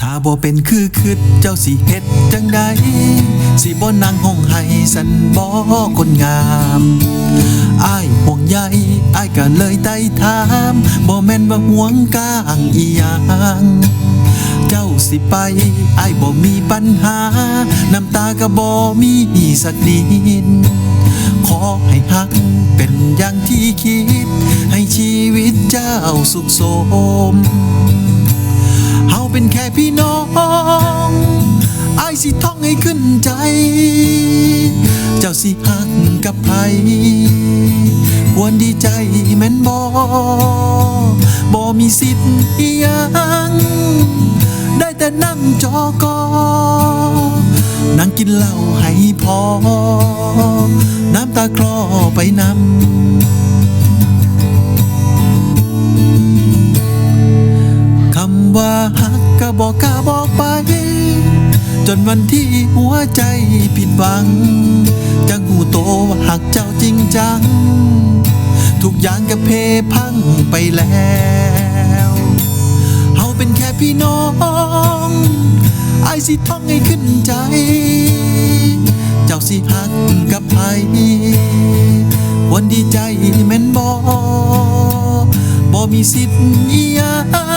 ถ้าบ่เป็นคือคิดเจ้าสิเฮ็ดจังใดสิบ่นั่งห้องให้สันบ่คนงามอ้ายห่วงใยอ้ายก็เลยไต่ถามบ่แม่นว่าห่วงกลางอีหยังเจ้าสิไปอ้ายบ่มีปัญหา น้ำตาก็บ่มีสักนิดขอให้ฮักเป็นอย่างที่คิด ให้ชีวิตเจ้าสุขสม เป็นแค่พี่น้องอายสิท่องให้ขึ้นใจ เจ้าสิหักกับไผควรดีใจแม่นบ่บ่มีสิทธิ์ยังได้แต่นั่งจอกอนั่งกินเหล้าให้พอ น้ำตาคลอไปนำคำว่า จนวันที่หัวใจผิดหวัง จังหูโตว่าหักเจ้าจริงจัง ทุกอย่างก็เพพังไปแล้วเฮาเป็นแค่พี่น้องไอายสิท่องให้ขึ้นใจ เจ้าสิหักกับไผควรดีใจแม่นบ่บ่มีสิทธิ์อีหยัง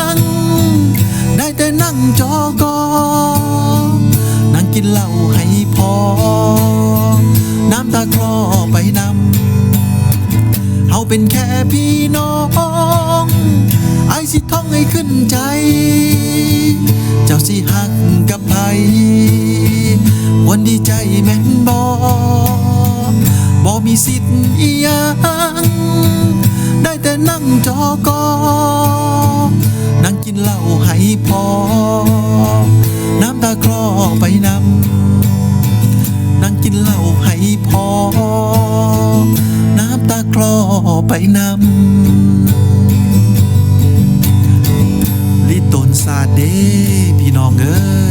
ไปนำเฮาเป็นแค่พี่น้องไอายสิท่องให้ขึ้นใจ เจ้าสิหักกับไผวันดีใจแม่นบอบ่มีสิทธิ์อียังได้แต่นั่งจอกอนั่งกินเหล้าให้พอ กินเหล้าให้พอ น้ำตาคลอไปนำลิตนซาเดพี่น้องเอ้ย